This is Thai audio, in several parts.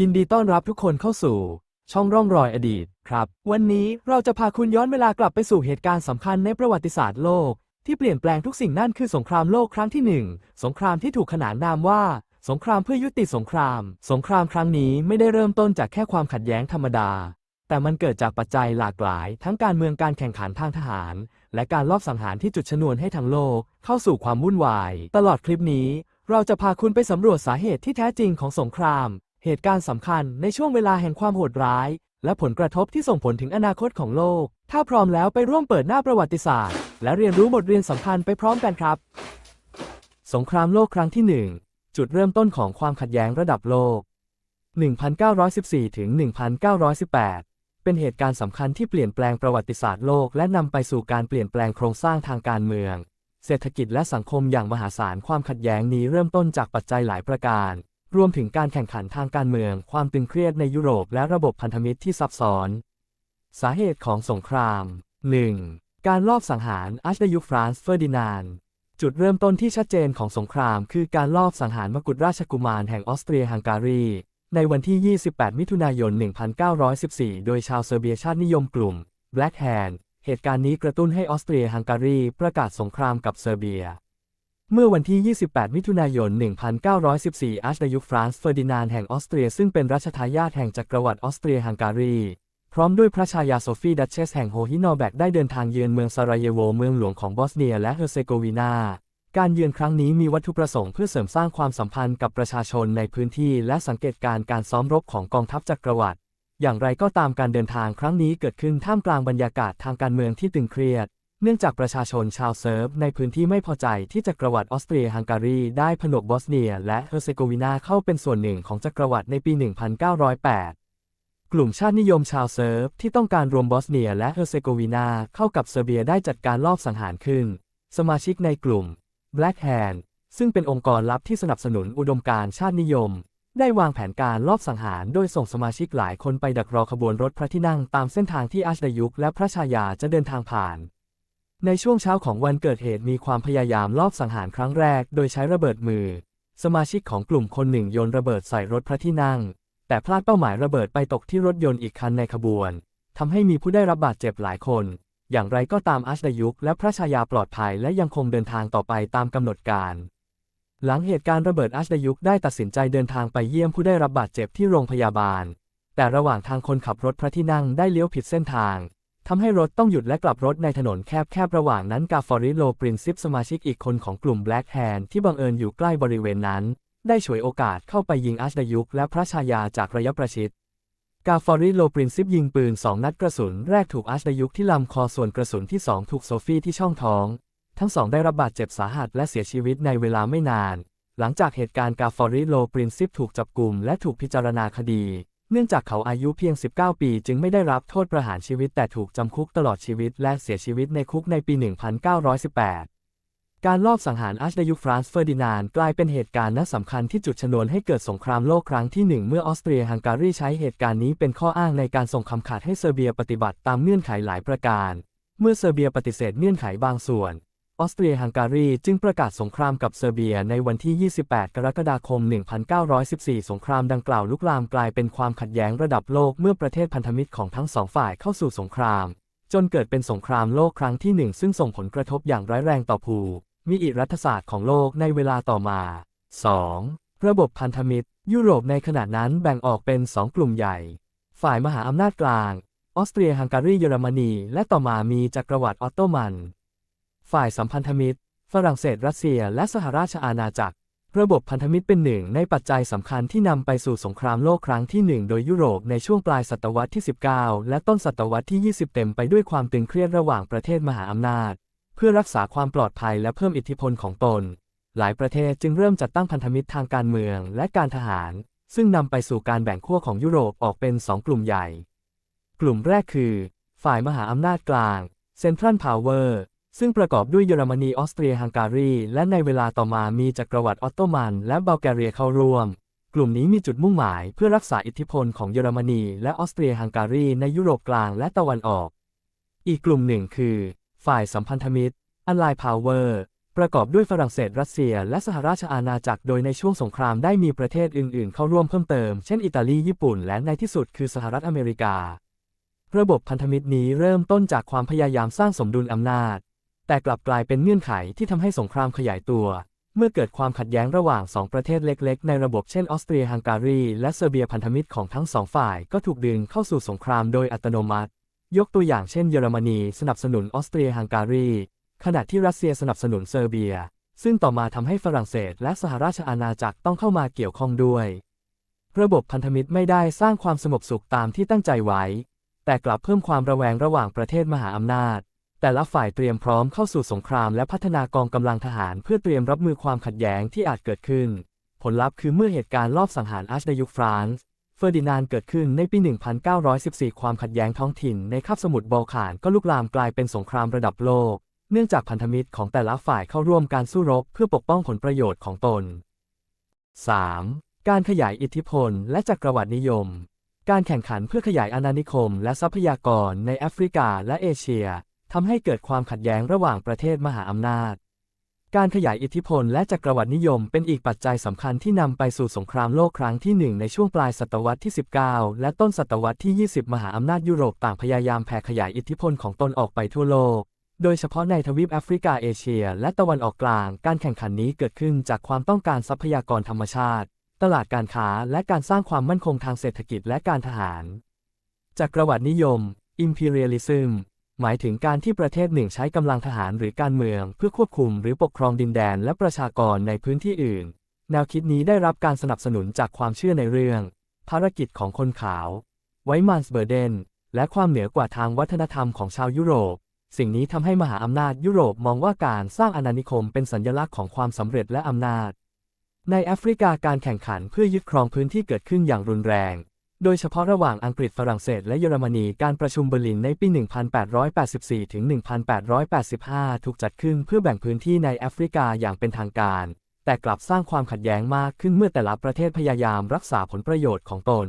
ยินดีต้อนรับทุกคนเข้าสู่ ช่องร่องรอยอดีตครับ วันนี้เราจะพาคุณย้อนเวลากลับไปสู่เหตุการณ์สำคัญในประวัติศาสตร์โลก ที่เปลี่ยนแปลงทุกสิ่งนั่นคือสงครามโลกครั้งที่หนึ่งสงครามที่ถูกขนานนามว่า สงครามเพื่อยุติสงคราม สงครามครั้งนี้ไม่ได้เริ่มต้นจากแค่ความขัดแย้งธรรมดา แต่มันเกิดจากปัจจัยหลากหลาย ทั้งการเมืองการแข่งขันทางทหาร และการลอบสังหารที่จุดชนวนให้ทั้งโลก เข้าสู่ความวุ่นวาย ตลอดคลิปนี้เราจะพาคุณไปสำรวจสาเหตุที่แท้จริงของสงคราม เหตุการณ์สำคัญในช่วงเวลาแห่งความโหดร้าย และผลกระทบที่ส่งผลถึงอนาคตของโลก ถ้าพร้อมแล้วไปร่วมเปิดหน้าประวัติศาสตร์ และเรียนรู้บทเรียนสำคัญไปพร้อมกันครับ สงครามโลกครั้งที่หนึ่งจุดเริ่มต้นของความขัดแย้งระดับโลก 1914 ถึง 1918 เป็นเหตุการณ์สำคัญที่เปลี่ยนแปลงประวัติศาสตร์โลก และนำไปสู่การเปลี่ยนแปลงโครงสร้างทางการเมือง เศรษฐกิจและสังคมอย่างมหาศาล ความขัดแย้งนี้เริ่มต้นจากปัจจัยหลายประการ รวมถึงการแข่งขันทางการเมือง ความตึงเครียดในยุโรปและระบบพันธมิตรที่ซับซ้อน สาเหตุของสงคราม 1. การลอบสังหารอาร์ชดยุฟรานซ์เฟอร์ดินานด์จุดเริ่มต้นที่ชัดเจนของสงคราม คือการลอบสังหารมกุฎราชกุมารแห่งออสเตรียฮังการี ในวันที่ 28 มิถุนายน 1914 โดยชาวเซอร์เบียชาตินิยมกลุ่ม Black Hand เหตุการณ์นี้กระตุ้นให้ออสเตรียฮังการีประกาศสงครามกับเซอร์เบีย เมื่อวันที่ 28 มิถุนายน 1914 อาร์ชดยุคฟรานซ์เฟอร์ดินานด์แห่งออสเตรียซึ่งเป็นรัชทายาทแห่งจักรวรรดิออสเตรียฮังการี พร้อมด้วยพระชายาโซฟีดัชเชสแห่งโฮฮินอแบกได้เดินทางเยือนเมืองซาราเยโวเมืองหลวงของบอสเนียและเฮอร์เซโกวีนา การเยือนครั้งนี้มีวัตถุประสงค์เพื่อเสริมสร้างความสัมพันธ์กับประชาชนในพื้นที่และสังเกตการณ์การซ้อมรบของกองทัพจักรวรรดิอย่างไรก็ตามการเดินทางครั้งนี้เกิดขึ้นท่ามกลางบรรยากาศทางการเมืองที่ตึงเครียด เนื่องจากประชาชนชาวเซิร์ฟในพื้นที่ไม่พอใจที่จักรวรรดิออสเตรียฮังการีได้ผนวกบอสเนีย และเฮอร์เซโกวีนาเข้าเป็นส่วนหนึ่งของจักรวรรดิในปี 1908 กลุ่มชาตินิยมชาวเซิร์ฟที่ต้องการรวมบอสเนียและเฮอร์เซโกวีนาเข้ากับเซอร์เบียได้จัดการลอบสังหารขึ้น สมาชิกในกลุ่ม Black Hand ซึ่งเป็นองค์กรลับที่สนับสนุนอุดมการณ์ชาตินิยม ได้วางแผนการลอบสังหารโดยส่งสมาชิกหลายคนไปดักรอขบวนรถพระที่นั่งตามเส้นทางที่อาชดยุคและพระชายาจะเดินทางผ่าน ในช่วงเช้าของวันเกิดเหตุมีความพยายามลอบสังหารครั้งแรก โดยใช้ระเบิดมือ สมาชิกของกลุ่มคนหนึ่งโยนระเบิดใส่รถพระที่นั่ง แต่พลาดเป้าหมายระเบิดไปตกที่รถยนต์อีกคันในขบวนทำให้มีผู้ได้รับบาดเจ็บหลายคน อย่างไรก็ตามอาชดยุคและพระชายาปลอดภัยและยังคงเดินทางต่อไปตามกำหนดการ หลังเหตุการณ์ระเบิดอาชดยุคได้ตัดสินใจเดินทางไปเยี่ยมผู้ได้รับบาดเจ็บที่โรงพยาบาล แต่ระหว่างทางคนขับรถพระที่นั่งได้เลี้ยวผิดเส้นทาง ทำให้รถต้องหยุดและกลับรถในถนนแคบๆ ระหว่างนั้นกาฟอริโลปรินซิปสมาชิกอีกคนของกลุ่ม Black Hand ที่บังเอิญอยู่ใกล้บริเวณนั้น ได้ฉวยโอกาสเข้าไปยิงอาชดยุคและพระชายาจากระยะประชิด กาฟอริโลปรินซิปยิงปืนสองนัดกระสุน แรกถูกอาชดยุคที่ลำคอส่วนกระสุนที่สองถูกโซฟีที่ช่องท้อง ทั้งสองได้รับบาดเจ็บสาหัสและเสียชีวิตในเวลาไม่นาน หลังจากเหตุการณ์กาฟอริโลปรินซิปถูกจับกลุ่มและถูกพิจารณาคดี เนื่องจากเขาอายุเพียง 19 ปี จึงไม่ได้รับโทษประหารชีวิตแต่ถูกจำคุกตลอดชีวิตและเสียชีวิตในคุกในปี 1918 การลอบสังหารอาร์ชดยุคฟรานซ์เฟอร์ดินานกลายเป็นเหตุการณ์นัดสำคัญที่จุดชนวนให้เกิดสงครามโลกครั้งที่หนึ่งเมื่อออสเตรียฮังการีใช้เหตุการณ์นี้เป็นข้ออ้างในการส่งคำขาดให้เซอร์เบียปฏิบัติตามเงื่อนไขหลายประการ เมื่อเซอร์เบียปฏิเสธเงื่อนไขบางส่วน ออสเตรียฮังการีจึงประกาศสงครามกับเซอร์เบียในวันที่ 28 กรกฎาคม 1914 สงครามดังกล่าวลุกลามกลายเป็นความขัดแย้งระดับโลกเมื่อประเทศพันธมิตรของทั้งสองฝ่ายเข้าสู่สงคราม จนเกิดเป็นสงครามโลกครั้งที่หนึ่งซึ่งส่งผลกระทบอย่างร้ายแรงต่อภูมิรัฐศาสตร์ของโลกในเวลาต่อมา 2. ระบบพันธมิตร ยุโรปในขณะนั้นแบ่งออกเป็นสองกลุ่มใหญ่ ฝ่ายมหาอำนาจกลาง ออสเตรียฮังการีเยอรมนี และต่อมามีจักรวรรดิออตโตมัน ฝ่ายสัมพันธมิตร ฝรั่งเศสรัสเซีย และสหราชอาณาจักร ระบบพันธมิตรเป็นหนึ่งในปัจจัยสำคัญที่นำไปสู่สงครามโลกครั้งที่หนึ่งโดยยุโรปในช่วงปลายศตวรรษที่ 19 และต้นศตวรรษที่ 20 เต็มไปด้วยความตึงเครียดระหว่างประเทศมหาอำนาจ เพื่อรักษาความปลอดภัยและเพิ่มอิทธิพลของตน หลายประเทศจึงเริ่มจัดตั้งพันธมิตรทางการเมืองและการทหาร ซึ่งนำไปสู่การแบ่งขั้วของยุโรปออกเป็นสองกลุ่มใหญ่ กลุ่มแรกคือ ฝ่ายมหาอำนาจกลาง Central Power ซึ่งประกอบด้วยเยอรมนีออสเตรียฮังการี และในเวลาต่อมามีจักรวรรดิออตโตมันและบัลแกเรียเข้าร่วม กลุ่มนี้มีจุดมุ่งหมายเพื่อรักษาอิทธิพลของเยอรมนีและออสเตรียฮังการีในยุโรปกลางและตะวันออก อีกกลุ่มหนึ่งคือ ฝ่ายสัมพันธมิตร Allied Power ประกอบด้วยฝรั่งเศสรัสเซีย และสหราชอาณาจักรโดยในช่วงสงครามได้มีประเทศอื่นๆ เข้าร่วมเพิ่มเติม เช่นอิตาลีญี่ปุ่น และในที่สุดคือสหรัฐอเมริกา ระบบพันธมิตรนี้เริ่มต้นจากความพยายามสร้างสมดุลอำนาจ แต่กลับกลายเป็นเงื่อนไขที่ทำให้สงครามขยายตัว เมื่อเกิดความขัดแย้งระหว่างสองประเทศเล็กๆ ในระบบเช่นออสเตรียฮังการี และเซอร์เบียพันธมิตรของทั้งสองฝ่ายก็ถูกดึงเข้าสู่สงครามโดยอัตโนมัติ ยกตัวอย่างเช่นเยอรมนีสนับสนุนออสเตรียฮังการี ขณะที่รัสเซียสนับสนุนเซอร์เบีย ซึ่งต่อมาทำให้ฝรั่งเศส และสหราชอาณาจักรต้องเข้ามาเกี่ยวข้องด้วย ระบบพันธมิตรไม่ได้สร้างความสงบสุขตามที่ตั้งใจไว้ แต่กลับเพิ่มความระแวงระหว่างประเทศมหาอำนาจ แต่ละฝ่ายเตรียมพร้อมเข้าสู่สงครามและพัฒนากองกำลังทหารเพื่อเตรียมรับมือความขัดแย้งที่อาจเกิดขึ้น ผลลัพธ์คือเมื่อเหตุการณ์ลอบสังหารอาชในยุคฟรานซ์เฟอร์ดินานเกิดขึ้นในปี 1914 ความขัดแย้งท้องถิ่นในคาบสมุทรบอลข่านก็ลุกลามกลายเป็นสงครามระดับโลก เนื่องจากพันธมิตรของแต่ละฝ่ายเข้าร่วมการสู้รบเพื่อปกป้องผลประโยชน์ของตน 3. การขยายอิทธิพลและจักรวรรดินิยม การแข่งขันเพื่อขยายอาณานิคม และทรัพยากรในแอฟริกาและเอเชีย ทำให้เกิดความขัดแย้งระหว่างประเทศมหาอำนาจ การขยายอิทธิพลและจักรวรรดินิยมเป็นอีกปัจจัยสำคัญที่นำไปสู่สงครามโลกครั้งที่หนึ่งในช่วงปลายศตวรรษที่ 19 และต้นศตวรรษที่ 20 มหาอำนาจยุโรปต่างพยายามแผ่ขยายอิทธิพลของตนออกไปทั่วโลก โดยเฉพาะในทวีปแอฟริกาเอเชีย และตะวันออกกลาง การแข่งขันนี้เกิดขึ้นจากความต้องการทรัพยากรธรรมชาติ ตลาดการค้าและการสร้างความมั่นคงทางเศรษฐกิจและการทหาร จักรวรรดินิยม imperialism หมายถึงการที่ประเทศหนึ่งใช้กำลังทหารหรือการเมือง เพื่อควบคุมหรือปกครองดินแดนและประชากรในพื้นที่อื่น แนวคิดนี้ได้รับการสนับสนุนจากความเชื่อในเรื่อง ภารกิจของคนขาว ไวมันสเบอร์เดน และความเหนือกว่าทางวัฒนธรรมของชาวยุโรป สิ่งนี้ทำให้มหาอำนาจยุโรปมองว่าการสร้างอาณานิคมเป็นสัญลักษณ์ของความสำเร็จและอำนาจ ในแอฟริกาการแข่งขันเพื่อยึดครองพื้นที่เกิดขึ้นอย่างรุนแรง โดยเฉพาะระหว่างอังกฤษฝรั่งเศสและเยอรมนี การประชุมเบอร์ลินในปี 1884 ถึง 1885 ถูกจัดขึ้นเพื่อแบ่งพื้นที่ในแอฟริกาอย่างเป็นทางการ แต่กลับสร้างความขัดแย้งมากขึ้นเมื่อแต่ละประเทศพยายามรักษาผลประโยชน์ของตน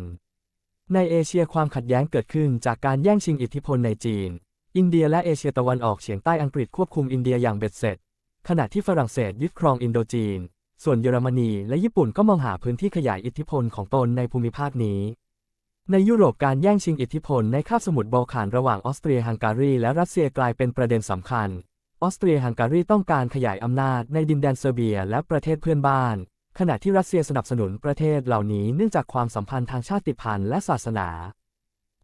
ในเอเชียความขัดแย้งเกิดขึ้นจากการแย่งชิงอิทธิพลในจีน อินเดียและเอเชียตะวันออกเฉียงใต้อังกฤษควบคุมอินเดียอย่างเบ็ดเสร็จ ขณะที่ฝรั่งเศสยึดครองอินโดจีน ส่วนเยอรมนีและญี่ปุ่นก็มองหาพื้นที่ขยายอิทธิพลของตนในภูมิภาคนี้ ในยุโรปการแย่งชิงอิทธิพลในคาบสมุทรบอลข่านระหว่างออสเตรียฮังการีและรัสเซียกลายเป็นประเด็นสำคัญ ออสเตรียฮังการีต้องการขยายอำนาจในดินแดนเซอร์เบียและประเทศเพื่อนบ้าน ขณะที่รัสเซียสนับสนุนประเทศเหล่านี้เนื่องจากความสัมพันธ์ทางชาติพันธุ์และศาสนา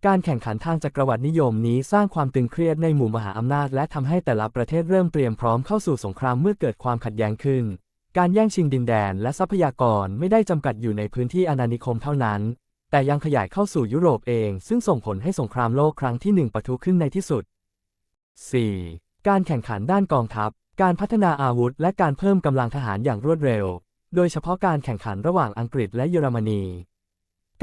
การแข่งขันทางจักรวรรดินิยมนี้สร้างความตึงเครียดในหมู่มหาอำนาจ และทำให้แต่ละประเทศเริ่มเตรียมพร้อมเข้าสู่สงครามเมื่อเกิดความขัดแย้งขึ้น การแย่งชิงดินแดนและทรัพยากรไม่ได้จำกัดอยู่ในพื้นที่อาณานิคมเท่านั้น แต่ยังขยายเข้าสู่ยุโรปเอง ซึ่งส่งผลให้สงครามโลกครั้งที่หนึ่งปะทุขึ้นในที่สุด 4. การแข่งขันด้านกองทัพ การพัฒนาอาวุธ และการเพิ่มกำลังทหารอย่างรวดเร็ว โดยเฉพาะการแข่งขันระหว่างอังกฤษและเยอรมนี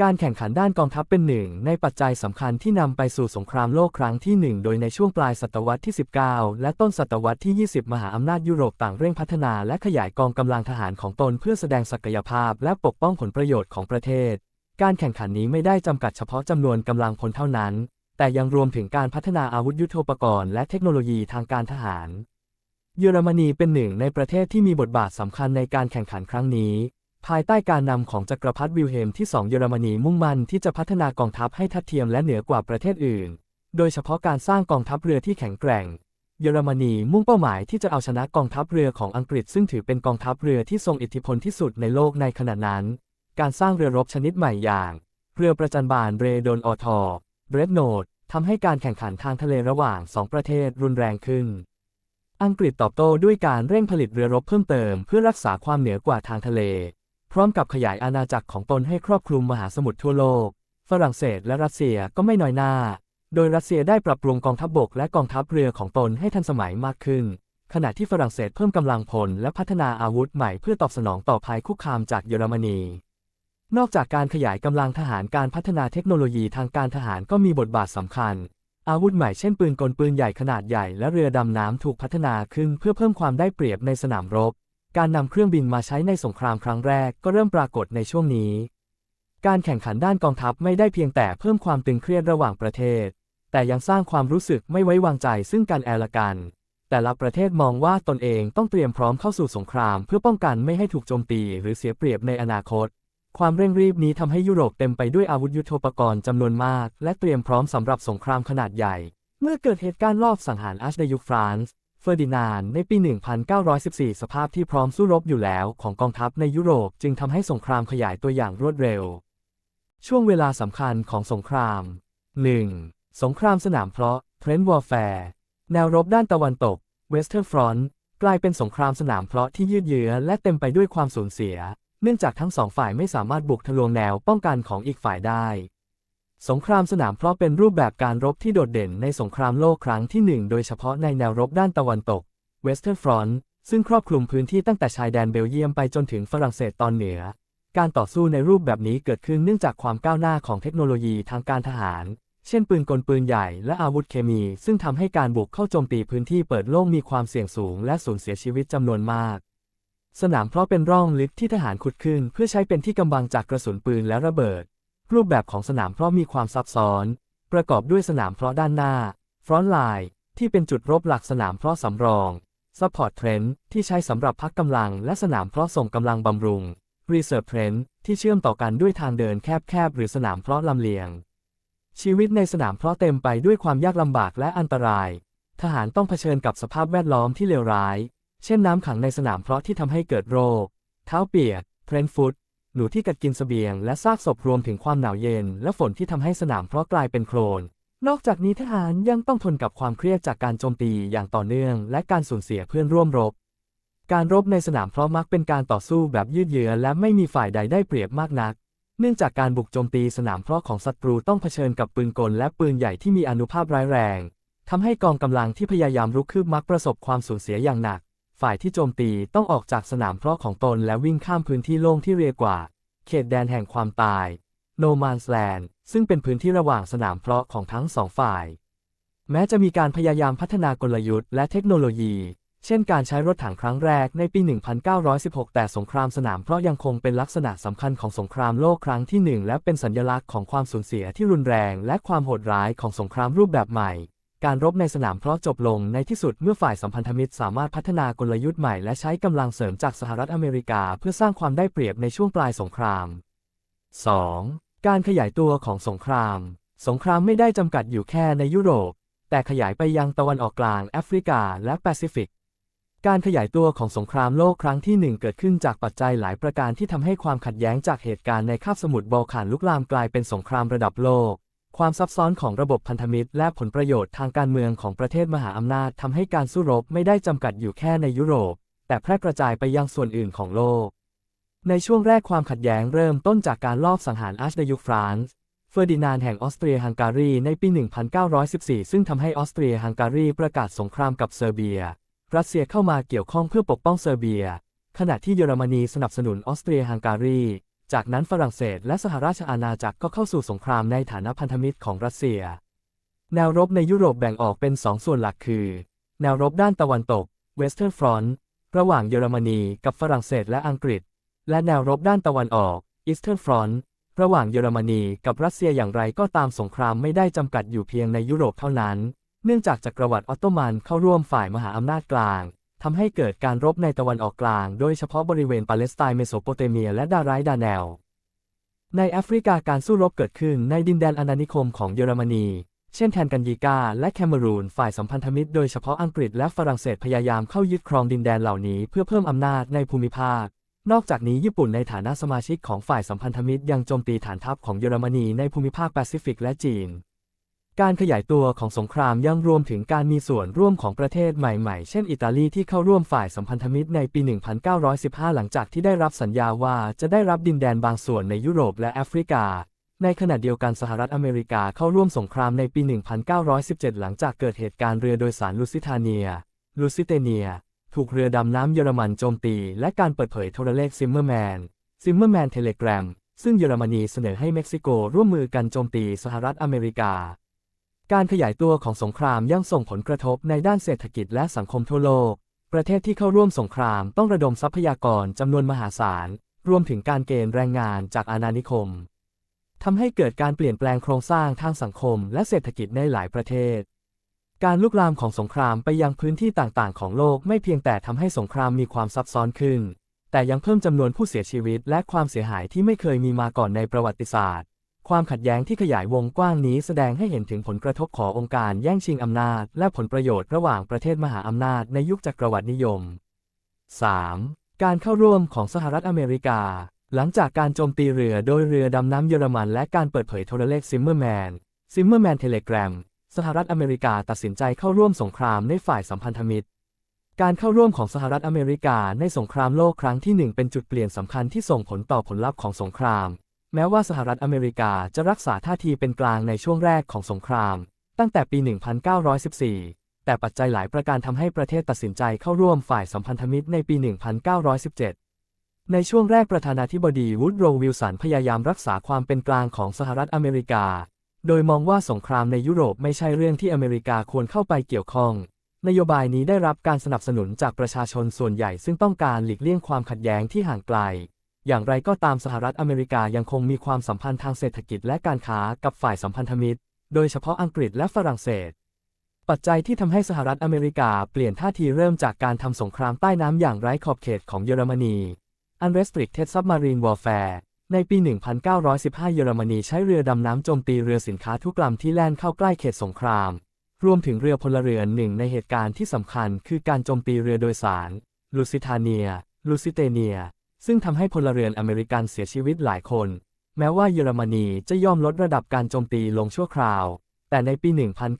การแข่งขันด้านกองทัพเป็นหนึ่งในปัจจัยสำคัญที่นำไปสู่สงครามโลกครั้งที่หนึ่งโดยในช่วงปลายศตวรรษที่ 19 และต้นศตวรรษที่ 20 มหาอำนาจยุโรปต่างเร่งพัฒนาและขยายกองกำลังทหารของตนเพื่อแสดงศักยภาพและปกป้องผลประโยชน์ของประเทศ การแข่งขันนี้ไม่ได้จำกัดเฉพาะจำนวนกำลังพลเท่านั้น แต่ยังรวมถึงการพัฒนาอาวุธยุทโธปกรณ์และเทคโนโลยีทางการทหาร เยอรมนีเป็นหนึ่งในประเทศที่มีบทบาทสำคัญในการแข่งขันครั้งนี้ ภายใต้การนำของจักรพรรดิวิลเฮมที่2เยอรมนีมุ่งมั่นที่จะพัฒนากองทัพให้ทัดเทียมและเหนือกว่าประเทศอื่น โดยเฉพาะการสร้างกองทัพเรือที่แข็งแกร่ง เยอรมนีมุ่งเป้าหมายที่จะเอาชนะกองทัพเรือของอังกฤษ ซึ่งถือเป็นกองทัพเรือที่ทรงอิทธิพลที่สุดในโลกในขณะนั้น การสร้างเรือรบชนิดใหม่อย่าง เรือประจันบานเรโดนออทอเรดโนดทำให้การแข่งขันทางทะเลระหว่างสองประเทศรุนแรงขึ้น อังกฤษตอบโต้ด้วยการเร่งผลิตเรือรบเพิ่มเติมเพื่อรักษาความเหนือกว่าทางทะเล พร้อมกับขยายอาณาจักรของตนให้ครอบคลุมมหาสมุทรทั่วโลก ฝรั่งเศสและรัสเซียก็ไม่น้อยหน้า โดยรัสเซียได้ปรับปรุงกองทัพบบกและกองทัพเรือของตนให้ทันสมัยมากขึ้น ขณะที่ฝรั่งเศสเพิ่มกำลังพลและพัฒนาอาวุธใหม่เพื่อตอบสนองต่อภัยคุกคามจากเยอรมนี นอกจากการขยายกำลังทหารการพัฒนาเทคโนโลยีทางการทหารก็มีบทบาทสำคัญ อาวุธใหม่เช่นปืนกลปืนใหญ่ขนาดใหญ่และเรือดำน้ำถูกพัฒนาขึ้นเพื่อเพิ่มความได้เปรียบในสนามรบ การนำเครื่องบินมาใช้ในสงครามครั้งแรกก็เริ่มปรากฏในช่วงนี้ การแข่งขันด้านกองทัพไม่ได้เพียงแต่เพิ่มความตึงเครียดระหว่างประเทศ แต่ยังสร้างความรู้สึกไม่ไว้วางใจซึ่งกันและกัน แต่ละประเทศมองว่าตนเองต้องเตรียมพร้อมเข้าสู่สงคราม เพื่อป้องกันไม่ให้ถูกโจมตีหรือเสียเปรียบในอนาคต ความเร่งรีบนี้ทำให้ยุโรปเต็มไปด้วยอาวุธยุทโธปกรณ์จำนวนมาก และเตรียมพร้อมสำหรับสงครามขนาดใหญ่ เมื่อเกิดเหตุการณ์ลอบสังหารอัชในยุคฟรานซ์เฟอร์ดินานในปี 1914 สภาพที่พร้อมสู้รบอยู่แล้วของกองทัพในยุโรปจึงทำให้สงครามขยายตัวอย่างรวดเร็ว ช่วงเวลาสำคัญของสงคราม 1. สงครามสนามเพาะ Trench Warfare แนวรบด้านตะวันตก Western Front กลายเป็นสงครามสนามเพาะที่ยืดเยื้อและเต็มไปด้วยความสูญเสีย เนื่องจากทั้งสองฝ่ายไม่สามารถบุกทะลวงแนวป้องกันของอีกฝ่ายได้ สงครามสนามเพราะเป็นรูปแบบการรบที่โดดเด่นในสงครามโลกครั้งที่หนึ่งโดยเฉพาะในแนวรบด้านตะวันตก Western Front ซึ่งครอบคลุมพื้นที่ตั้งแต่ชายแดนเบลเยียมไปจนถึงฝรั่งเศสตอนเหนือ การต่อสู้ในรูปแบบนี้เกิดขึ้นเนื่องจากความก้าวหน้าของเทคโนโลยีทางการทหาร เช่นปืนกลปืนใหญ่และอาวุธเคมี ซึ่งทำให้การบุกเข้าโจมตีพื้นที่เปิดโล่งมีความเสี่ยงสูงและสูญเสียชีวิตจำนวนมาก สนามเพราะเป็นร่องลึกที่ทหารขุดขึ้น เพื่อใช้เป็นที่กำบังจากกระสุนปืนและระเบิด รูปแบบของสนามเพราะมีความซับซ้อน ประกอบด้วยสนามเพราะด้านหน้า front line ที่เป็นจุดรบหลักสนามเพราะสำรอง support trench ที่ใช้สำหรับพักกำลัง และสนามเพราะส่งกำลังบำรุง reserve trench ที่เชื่อมต่อกันด้วยทางเดินแคบๆหรือสนามเพราะลำเลียง ชีวิตในสนามเพราะเต็มไปด้วยความยากลำบากและอันตราย ทหารต้องเผชิญกับสภาพแวดล้อมที่เลวร้าย เช่นน้ำขังในสนามเพราะที่ทำให้เกิดโรค เท้าเปียกเพรนฟุตหนูที่กัดกินสเสบียงและซากศพรวมถึงความหนาวเย็น และฝนที่ทำให้สนามเพราะกลายเป็นโคลน นอกจากนี้ทหารยังต้องทนกับความเครียดจากการโจมตีอย่างต่อเนื่อง และการสูญเสียเพื่อนร่วมรบ การรบในสนามเพราะมักเป็นการต่อสู้แบบยืดเยื้อและไม่มีฝ่ายใดได้เปรียบมากนัก เนื่องจากการบุกโจมตีสนามเพราะของศัตรูต้องเผชิญกับปืนกลและปืนใหญ่ที่มีอนุภาพร้ายแรงทำให้กองกำลังที่พยายามรุกคืบมักประสบความสูญเสียอย่างหนัก ฝ่ายที่โจมตีต้องออกจากสนามเพราะของตนและวิ่งข้ามพื้นที่โล่งที่เรียกว่า เขตแดนแห่งความตาย No Man's Land ซึ่งเป็นพื้นที่ระหว่างสนามเพราะของทั้งสองฝ่าย แม้จะมีการพยายามพัฒนากลยุทธ์และเทคโนโลยี เช่นการใช้รถถังครั้งแรกในปี 1916 แต่สงครามสนามเพราะยังคงเป็นลักษณะสำคัญของสงครามโลกครั้งที่หนึ่งและเป็นสัญลักษณ์ของความสูญเสียที่รุนแรงและความโหดร้ายของสงครามรูปแบบใหม่ การรบในสนามเพราะจบลงในที่สุดเมื่อฝ่ายสัมพันธมิตรสามารถพัฒนากลยุทธ์ใหม่และใช้กำลังเสริมจากสหรัฐอเมริกาเพื่อสร้างความได้เปรียบในช่วงปลายสงคราม 2. การขยายตัวของสงคราม สงครามไม่ได้จำกัดอยู่แค่ในยุโรป แต่ขยายไปยังตะวันออกกลางแอฟริกาและแปซิฟิก การขยายตัวของสงครามโลกครั้งที่หนึ่งเกิดขึ้นจากปัจจัยหลายประการที่ทำให้ความขัดแย้งจากเหตุการณ์ในคาบสมุทรบอลข่านลุกลามกลายเป็นสงครามระดับโลก ความซับซ้อนของระบบพันธมิตร และผลประโยชน์ทางการเมืองของประเทศมหาอำนาจทำให้การสู้รบไม่ได้จำกัดอยู่แค่ในยุโรป แต่แพร่กระจายไปยังส่วนอื่นของโลก ในช่วงแรกความขัดแย้งเริ่มต้นจากการลอบสังหารอาชในยุคฟรานซ์เฟอร์ดินานด์แห่งออสเตรียฮังการีในปี 1914 ซึ่งทำให้ออสเตรียฮังการีประกาศสงครามกับเซอร์เบีย รัสเซียเข้ามาเกี่ยวข้องเพื่อปกป้องเซอร์เบีย ขณะที่เยอรมนีสนับสนุนออสเตรียฮังการี จากนั้นฝรั่งเศสและสหราชอาณาจักรก็เข้าสู่สงครามในฐานะพันธมิตรของรัสเซีย แนวรบในยุโรปแบ่งออกเป็นสองส่วนหลักคือ แนวรบด้านตะวันตก Western Front ระหว่างเยอรมนีกับฝรั่งเศสและอังกฤษ และแนวรบด้านตะวันออก Eastern Front ระหว่างเยอรมนีกับรัสเซียอย่างไรก็ตามสงครามไม่ได้จำกัดอยู่เพียงในยุโรปเท่านั้น เนื่องจากจักรวรรดิออตโตมันเข้าร่วมฝ่ายมหาอำนาจกลาง ทำให้เกิดการรบในตะวันออกกลาง โดยเฉพาะบริเวณปาเลสไตน์เมโสโปเตเมียและดาไรดาแนล ในแอฟริกาการสู้รบเกิดขึ้นในดินแดนอาณานิคมของเยอรมนี เช่นแทนกันยีกาและแคเมรูนฝ่ายสัมพันธมิตรโดยเฉพาะอังกฤษและฝรั่งเศสพยายามเข้ายึดครองดินแดนเหล่านี้เพื่อเพิ่มอำนาจในภูมิภาค นอกจากนี้ญี่ปุ่นในฐานะสมาชิกของฝ่ายสัมพันธมิตรยังโจมตีฐานทัพของเยอรมนีในภูมิภาคแปซิฟิกและจีน การขยายตัวของสงครามยังรวมถึงการมีส่วนร่วมของประเทศใหม่ๆ เช่นอิตาลีที่เข้าร่วมฝ่ายสัมพันธมิตรในปี 1915 หลังจากที่ได้รับสัญญาว่าจะได้รับดินแดนบางส่วนในยุโรปและแอฟริกา ในขณะเดียวกันสหรัฐอเมริกาเข้าร่วมสงครามในปี 1917 หลังจากเกิดเหตุการณ์เรือโดยสารลูซิทาเนีย ลูซิเตเนีย ถูกเรือดำน้ำเยอรมันโจมตี และการเปิดเผยโทรเลขซิมเมอร์แมน ซิมเมอร์แมนเทเลกราฟซึ่งเยอรมนีเสนอให้เม็กซิโกร่วมมือกันโจมตีสหรัฐอเมริกา การขยายตัวของสงครามยังส่งผลกระทบในด้านเศรษฐกิจและสังคมทั่วโลก ประเทศที่เข้าร่วมสงครามต้องระดมทรัพยากรจำนวนมหาศาล รวมถึงการเกณฑ์แรงงานจากอาณานิคม ทำให้เกิดการเปลี่ยนแปลงโครงสร้างทางสังคมและเศรษฐกิจในหลายประเทศ การลุกลามของสงครามไปยังพื้นที่ต่างๆ ของโลกไม่เพียงแต่ทำให้สงครามมีความซับซ้อนขึ้น แต่ยังเพิ่มจำนวนผู้เสียชีวิตและความเสียหายที่ไม่เคยมีมาก่อนในประวัติศาสตร์ ความขัดแย้งที่ขยายวงกว้างนี้แสดงให้เห็นถึงผลกระทบขององค์การแย่งชิงอำนาจ และผลประโยชน์ระหว่างประเทศมหาอำนาจในยุคจักรวรรดินิยม 3. การเข้าร่วมของสหรัฐอเมริกา หลังจากการโจมตีเรือโดยเรือดำน้ำเยอรมันและการเปิดเผยโทรเลขซิมเมอร์แมน ซิมเมอร์แมนเทเลกรมสหรัฐอเมริกาตัดสินใจเข้าร่วมสงครามในฝ่ายสัมพันธมิตร การเข้าร่วมของสหรัฐอเมริกาในสงครามโลกครั้งที่หนึ่งเป็นจุดเปลี่ยนสำคัญที่ส่งผลต่อผลลัพธ์ของสงคราม แม้ว่าสหรัฐอเมริกาจะรักษาท่าทีเป็นกลางในช่วงแรกของสงคราม ตั้งแต่ปี 1914 แต่ปัจจัยหลายประการทำให้ประเทศตัดสินใจเข้าร่วมฝ่ายสัมพันธมิตรในปี 1917 ในช่วงแรกประธานาธิบดีวูดโรวิลสันพยายามรักษาความเป็นกลางของสหรัฐอเมริกา โดยมองว่าสงครามในยุโรปไม่ใช่เรื่องที่อเมริกาควรเข้าไปเกี่ยวข้อง นโยบายนี้ได้รับการสนับสนุนจากประชาชนส่วนใหญ่ซึ่งต้องการหลีกเลี่ยงความขัดแย้งที่ห่างไกล อย่างไรก็ตามสหรัฐอเมริกายังคงมีความสัมพันธ์ทางเศรษฐกิจและการค้ากับฝ่ายสัมพันธมิตร โดยเฉพาะอังกฤษและฝรั่งเศส ปัจจัยที่ทำให้สหรัฐอเมริกาเปลี่ยนท่าทีเริ่มจากการทำสงครามใต้น้ำอย่างไร้ขอบเขตของเยอรมนี Unrestricted Submarine Warfare ในปี 1915 เยอรมนีใช้เรือดำน้ำโจมตีเรือสินค้าทุกลำที่แล่นเข้าใกล้เขตสงคราม รวมถึงเรือพลเรือนหนึ่งในเหตุการณ์ที่สำคัญคือการโจมตีเรือโดยสารลูซิทาเนียลูซิเตเนีย ซึ่งทำให้พลเรือนอเมริกันเสียชีวิตหลายคน แม้ว่าเยอรมนีจะยอมลดระดับการโจมตีลงชั่วคราว แต่ในปี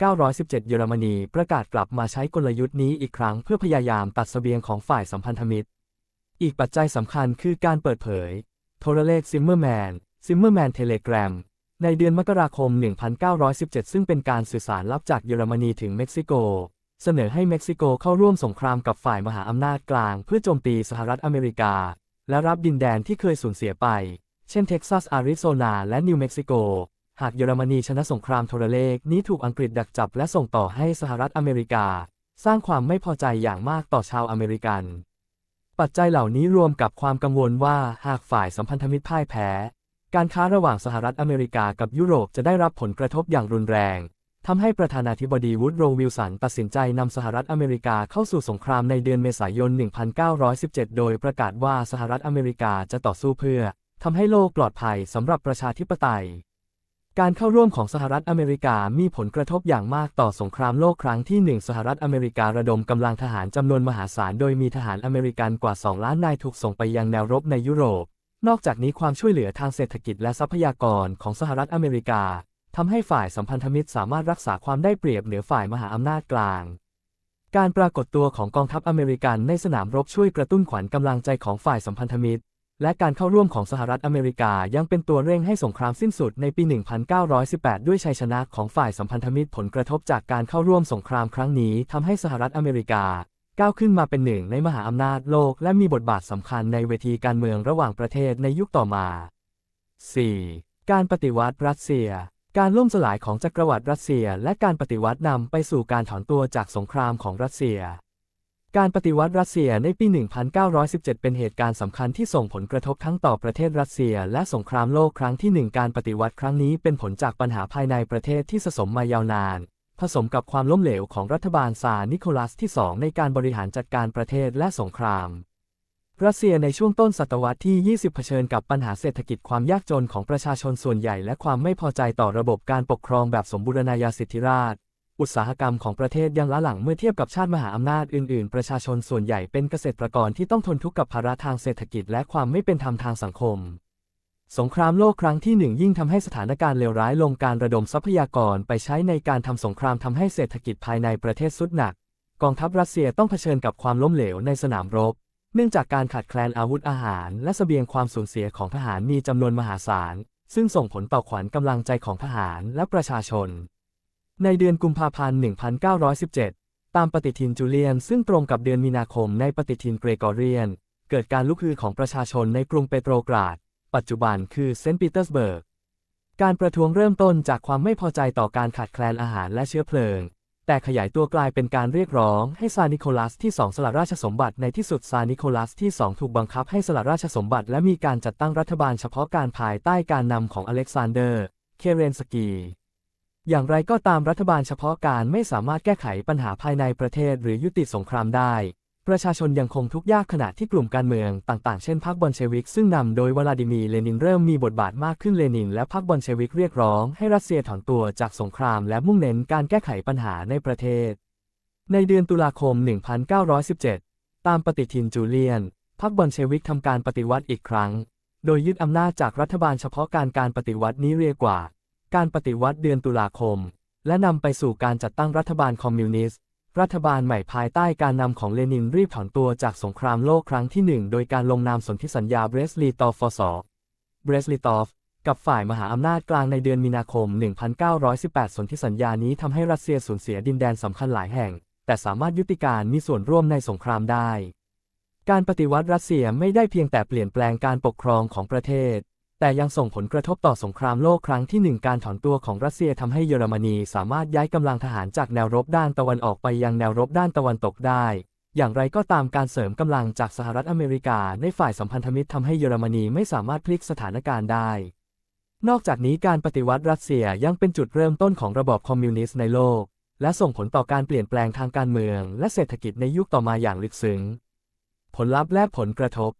1917 เยอรมนีประกาศกลับมาใช้กลยุทธ์นี้อีกครั้งเพื่อพยายามตัดเสบียงของฝ่ายสัมพันธมิตร อีกปัจจัยสำคัญคือการเปิดเผย โทรเลขซิมเมอร์แมน ซิมเมอร์แมนเทเลกรมในเดือนมกราคม 1917 ซึ่งเป็นการสื่อสารลับจากเยอรมนีถึงเม็กซิโก เสนอให้เม็กซิโกเข้าร่วมสงครามกับฝ่ายมหาอำนาจกลางเพื่อโจมตีสหรัฐอเมริกา และรับดินแดนที่เคยสูญเสียไป เช่นเท็กซัสอาริโซนา และนิวเม็กซิโก หากเยอรมนีชนะสงครามโทรเลขนี้ถูกอังกฤษดักจับและส่งต่อให้สหรัฐอเมริกา สร้างความไม่พอใจอย่างมากต่อชาวอเมริกัน ปัจจัยเหล่านี้รวมกับความกังวลว่าหากฝ่ายสัมพันธมิตรพ่ายแพ้ การค้าระหว่างสหรัฐอเมริกากับยุโรปจะได้รับผลกระทบอย่างรุนแรง ทำให้ประธานาธิบดีวูดโรวิลสันตัดสินใจนำสหรัฐอเมริกาเข้าสู่สงครามในเดือนเมษายน 1917 โดยประกาศว่าสหรัฐอเมริกาจะต่อสู้เพื่อทำให้โลกปลอดภัยสำหรับประชาธิปไตย การเข้าร่วมของสหรัฐอเมริกามีผลกระทบอย่างมากต่อสงครามโลกครั้งที่หนึ่งสหรัฐอเมริการะดมกำลังทหารจำนวนมหาศาลโดยมีทหารอเมริกันกว่า 2 ล้านนายถูกส่งไปยังแนวรบในยุโรป นอกจากนี้ความช่วยเหลือทางเศรษฐกิจและทรัพยากรของสหรัฐอเมริกา ทำให้ฝ่ายสัมพันธมิตรสามารถรักษาความได้เปรียบเหนือฝ่ายมหาอำนาจกลาง การปรากฏตัวของกองทัพอเมริกันในสนามรบช่วยกระตุ้นขวัญกำลังใจของฝ่ายสัมพันธมิตร และการเข้าร่วมของสหรัฐอเมริกายังเป็นตัวเร่งให้สงครามสิ้นสุดในปี 1918 ด้วยชัยชนะของฝ่ายสัมพันธมิตรผลกระทบจากการเข้าร่วมสงครามครั้งนี้ทำให้สหรัฐอเมริกาก้าวขึ้นมาเป็นหนึ่งในมหาอำนาจโลก และมีบทบาทสำคัญในเวทีการเมืองระหว่างประเทศในยุคต่อมา 4. การปฏิวัติรัสเซีย การล่มสลายของจักรวรรดิรัสเซีย และการปฏิวัตินำไปสู่การถอนตัวจากสงครามของรัสเซีย การปฏิวัติรัสเซียในปี 1917 เป็นเหตุการณ์สำคัญที่ส่งผลกระทบทั้งต่อประเทศรัสเซีย และสงครามโลกครั้งที่หนึ่งการปฏิวัติครั้งนี้เป็นผลจากปัญหาภายในประเทศที่สะสมมายาวนาน ผสมกับความล้มเหลวของรัฐบาลซาร์นิโคลัสที่ 2 ในการบริหารจัดการประเทศและสงคราม รัสเซียในช่วงต้นศตวรรษที่ 20 เผชิญกับปัญหาเศรษฐกิจความยากจนของประชาชนส่วนใหญ่และความไม่พอใจต่อระบบการปกครองแบบสมบูรณาญาสิทธิราช อุตสาหกรรมของประเทศยังล้าหลังเมื่อเทียบกับชาติมหาอำนาจอื่นๆ ประชาชนส่วนใหญ่เป็นเกษตรกรที่ต้องทนทุกข์กับภาระทางเศรษฐกิจและความไม่เป็นธรรมทางสังคม สงครามโลกครั้งที่หนึ่งยิ่งทำให้สถานการณ์เลวร้ายลงการระดมทรัพยากรไปใช้ในการทำสงครามทำให้เศรษฐกิจภายในประเทศสุดหนัก กองทัพรัสเซียต้องเผชิญกับความล้มเหลวในสนามรบ เนื่องจากการขาดแคลนอาวุธอาหาร และเสบียงความสูญเสียของทหารมีจำนวนมหาศาล ซึ่งส่งผลต่อขวัญกำลังใจของทหารและประชาชน ในเดือนกุมภาพันธ์ 1917 ตามปฏิทินจูเลียน ซึ่งตรงกับเดือนมีนาคมในปฏิทินเกรกอเรียน เกิดการลุกฮือของประชาชนในกรุงเปโตรกราด ปัจจุบันคือเซนต์ปีเตอร์สเบิร์ก การประท้วงเริ่มต้นจากความไม่พอใจต่อการขาดแคลนอาหารและเชื้อเพลิง แต่ขยายตัวกลายเป็นการเรียกร้องให้ซานิโคลัสที่ 2 สละราชสมบัติในที่สุดซานิโคลัสที่ 2 ถูกบังคับให้สละราชสมบัติ และมีการจัดตั้งรัฐบาลเฉพาะการภายใต้การนำของอเล็กซานเดอร์ เคเรนสกี อย่างไรก็ตามรัฐบาลเฉพาะการไม่สามารถแก้ไขปัญหาภายในประเทศหรือยุติสงครามได้ ประชาชนยังคงทุกข์ยากขณะที่กลุ่มการเมืองต่างๆ เช่นพรรคบอลเชวิกซึ่งนำโดยวลาดิมีร์เลนินเริ่มมีบทบาทมากขึ้นเลนินและพรรคบอลเชวิกเรียกร้องให้รัสเซียถอนตัวจากสงครามและมุ่งเน้นการแก้ไขปัญหาในประเทศ ในเดือนตุลาคม 1917 ตามปฏิทินจูเลียน พรรคบอลเชวิกทำการปฏิวัติอีกครั้ง โดยยึดอำนาจจากรัฐบาลเฉพาะการการปฏิวัตินี้เรียกว่า การปฏิวัติเดือนตุลาคม และนำไปสู่การจัดตั้งรัฐบาลคอมมิวนิสต์ รัฐบาลใหม่ภายใต้การนำของเลนินรีบถอนตัวจากสงครามโลกครั้งที่หนึ่งโดยการลงนามสนธิสัญญาเบรสลีตอฟฟสเบรสลีตอฟกับฝ่ายมหาอำนาจกลางในเดือนมีนาคม 1918 สนธิสัญญานี้ทำให้รัสเซียสูญเสียดินแดนสำคัญหลายแห่ง แต่สามารถยุติการมีส่วนร่วมในสงครามได้ การปฏิวัติรัสเซียไม่ได้เพียงแต่เปลี่ยนแปลงการปกครองของประเทศ แต่ยังส่งผลกระทบต่อสงครามโลกครั้งที่หนึ่งการถอนตัวของรัสเซียทำให้เยอรมนีสามารถย้ายกำลังทหารจากแนวรบด้านตะวันออกไปยังแนวรบด้านตะวันตกได้ อย่างไรก็ตามการเสริมกำลังจากสหรัฐอเมริกาในฝ่ายสัมพันธมิตรทำให้เยอรมนีไม่สามารถพลิกสถานการณ์ได้ นอกจากนี้การปฏิวัติรัสเซียยังเป็นจุดเริ่มต้นของระบอบคอมมิวนิสต์ในโลก และส่งผลต่อการเปลี่ยนแปลงทางการเมือง และเศรษฐกิจในยุคต่อมาอย่างลึกซึ้ง ผลลัพธ์และผลกระทบ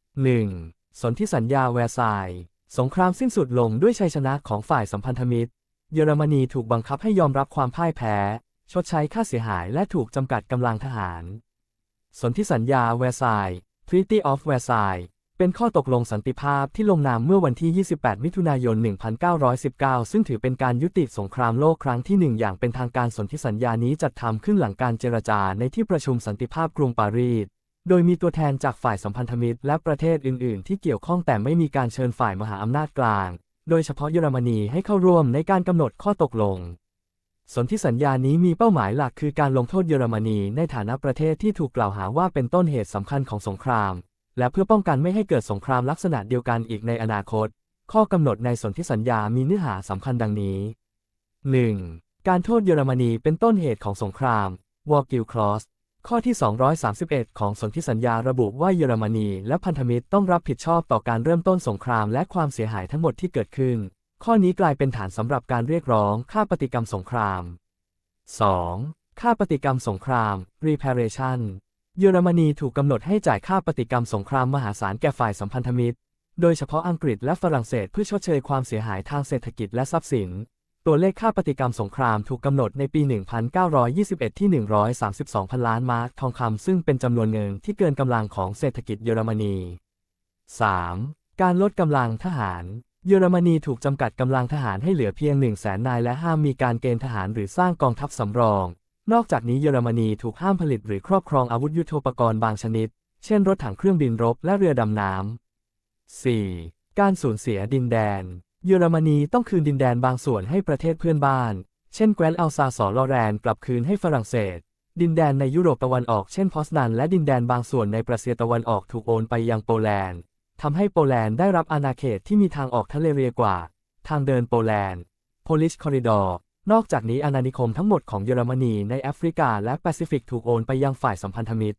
1. สนธิสัญญาแวร์ซาย สงครามสิ้นสุดลงด้วยชัยชนะของฝ่ายสัมพันธมิตร เยอรมนีถูกบังคับให้ยอมรับความพ่ายแพ้ ชดใช้ค่าเสียหายและถูกจำกัดกำลังทหาร สนธิสัญญาแวร์ซาย Treaty of Versailles เป็นข้อตกลงสันติภาพที่ลงนามเมื่อวันที่ 28 มิถุนายน 1919 ซึ่งถือเป็นการยุติสงครามโลกครั้งที่หนึ่งอย่างเป็นทางการสนธิสัญญานี้จัดทำขึ้นหลังการเจรจาในที่ประชุมสันติภาพกรุงปารีส โดยมีตัวแทนจากฝ่ายสัมพันธมิตรและประเทศอื่น ๆ ที่เกี่ยวข้องแต่ไม่มีการเชิญฝ่ายมหาอำนาจกลาง โดยเฉพาะเยอรมนีให้เข้าร่วมในการกำหนดข้อตกลง สนธิสัญญานี้มีเป้าหมายหลักคือการลงโทษเยอรมนีในฐานะประเทศที่ถูกกล่าวหาว่าเป็นต้นเหตุสำคัญของสงคราม และเพื่อป้องกันไม่ให้เกิดสงครามลักษณะเดียวกันอีกในอนาคต ข้อกำหนดในสนธิสัญญามีเนื้อหาสำคัญดังนี้ 1. การโทษเยอรมนีเป็นต้นเหตุของสงคราม War g i l Clause ข้อที่ 231 ของสนธิสัญญาระบุว่าเยอรมนีและพันธมิตรต้องรับผิดชอบต่อการเริ่มต้นสงครามและความเสียหายทั้งหมดที่เกิดขึ้น ข้อนี้กลายเป็นฐานสำหรับการเรียกร้องค่าปฏิกรรมสงคราม 2. ค่าปฏิกรรมสงคราม reparation เยอรมนีถูกกำหนดให้จ่ายค่าปฏิกรรมสงครามมหาศาลแก่ฝ่ายสัมพันธมิตร โดยเฉพาะอังกฤษและฝรั่งเศสเพื่อชดเชยความเสียหายทางเศรษฐกิจและทรัพย์สิน ตัวเลขค่าปฏิกรรมสงครามถูกกำหนดในปี 1921 ที่ 132 พันล้านมาร์กทองคำซึ่งเป็นจำนวนเงินที่เกินกำลังของเศรษฐกิจเยอรมนี 3. การลดกำลังทหาร เยอรมนีถูกจำกัดกำลังทหารให้เหลือเพียง 1 0 0 0 0แสนนายและห้ามมีการเกณฑ์ทหารหรือสร้างกองทัพสำรอง นอกจากนี้เยอรมนีถูกห้ามผลิตหรือครอบครองอาวุธยุโทโธปกรณ์บางชนิด เช่นรถถังเครื่องบินรบและเรือดำน้ำ 4. การสูญเสียดินแดน เยอรมนีต้องคืนดินแดนบางส่วนให้ประเทศเพื่อนบ้าน เช่นแคว้นอัลซาสลอแรนกลับคืนให้ฝรั่งเศส ดินแดนในยุโรปตะวันออกเช่นพอสนันและดินแดนบางส่วนในประเทศตะวันออกถูกโอนไปยังโปแลนด์ทำให้โปแลนด์ได้รับอาณาเขตที่มีทางออกทะเลเรียกว่า ทางเดินโปแลนด์ Polish Corridor นอกจากนี้อาณานิคมทั้งหมดของเยอรมนีในแอฟริกาและแปซิฟิกถูกโอนไปยังฝ่ายสัมพันธมิตร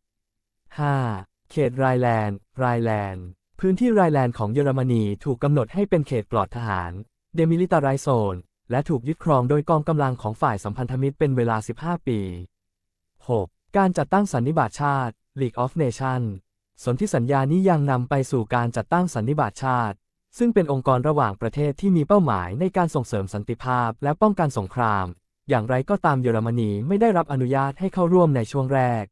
5. เขตไรแลนด์ไรแลนด์ พื้นที่ไรแลนด์ของเยอรมนีถูกกำหนดให้เป็นเขตปลอดทหาร Demilitarized Zone และถูกยึดครองโดยกองกำลังของฝ่ายสัมพันธมิตรเป็นเวลา 15 ปี 6. การจัดตั้งสันนิบาตชาติ League of Nations สนธิสัญญานี้ยังนำไปสู่การจัดตั้งสันนิบาตชาติ ซึ่งเป็นองค์กรระหว่างประเทศที่มีเป้าหมายในการส่งเสริมสันติภาพและป้องกันสงคราม อย่างไรก็ตามเยอรมนีไม่ได้รับอนุญาตให้เข้าร่วมในช่วงแรก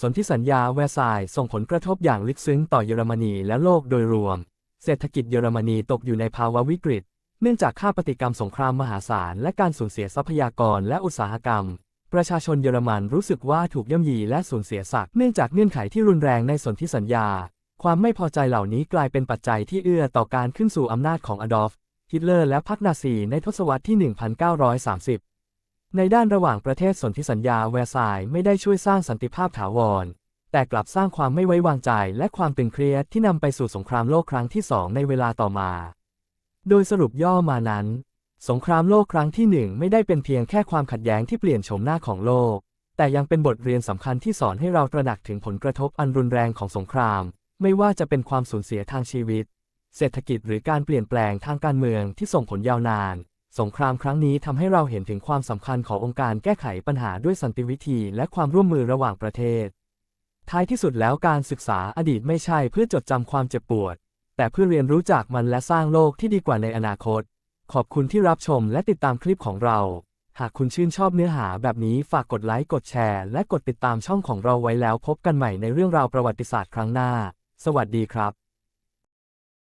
สนธิสัญญาแวร์ซายน์ส่งผลกระทบอย่างลึกซึ้งต่อเยอรมนีและโลกโดยรวม เศรษฐกิจเยอรมนีตกอยู่ในภาวะวิกฤต เนื่องจากค่าปฏิกรรมสงครามมหาศาลและการสูญเสียทรัพยากรและอุตสาหกรรม ประชาชนเยอรมันรู้สึกว่าถูกย่ำยีและสูญเสียศักดิ์เนื่องจากเงื่อนไขที่รุนแรงในสนธิสัญญา ความไม่พอใจเหล่านี้กลายเป็นปัจจัยที่เอื้อต่อการขึ้นสู่อำนาจของอดอล์ฟฮิตเลอร์และพรรคนาซีในทศวรรษที่ 1930 ในด้านระหว่างประเทศสนธิสัญญาแวร์ซายไม่ได้ช่วยสร้างสันติภาพถาวร แต่กลับสร้างความไม่ไว้วางใจและความตึงเครียดที่นำไปสู่สงครามโลกครั้งที่สองในเวลาต่อมา โดยสรุปย่อมานั้น สงครามโลกครั้งที่หนึ่งไม่ได้เป็นเพียงแค่ความขัดแย้งที่เปลี่ยนโฉมหน้าของโลก แต่ยังเป็นบทเรียนสำคัญที่สอนให้เราตระหนักถึงผลกระทบอันรุนแรงของสงคราม ไม่ว่าจะเป็นความสูญเสียทางชีวิต เศรษฐกิจหรือการเปลี่ยนแปลงทางการเมืองที่ส่งผลยาวนาน สงครามครั้งนี้ทำให้เราเห็นถึงความสำคัญขององค์การแก้ไขปัญหาด้วยสันติวิธีและความร่วมมือระหว่างประเทศ ท้ายที่สุดแล้วการศึกษาอดีตไม่ใช่เพื่อจดจำความเจ็บปวด แต่เพื่อเรียนรู้จากมันและสร้างโลกที่ดีกว่าในอนาคต ขอบคุณที่รับชมและติดตามคลิปของเรา หากคุณชื่นชอบเนื้อหาแบบนี้ฝากกดไลค์กดแชร์ และกดติดตามช่องของเราไว้แล้วพบกันใหม่ในเรื่องราวประวัติศาสตร์ครั้งหน้า สวัสดีครับ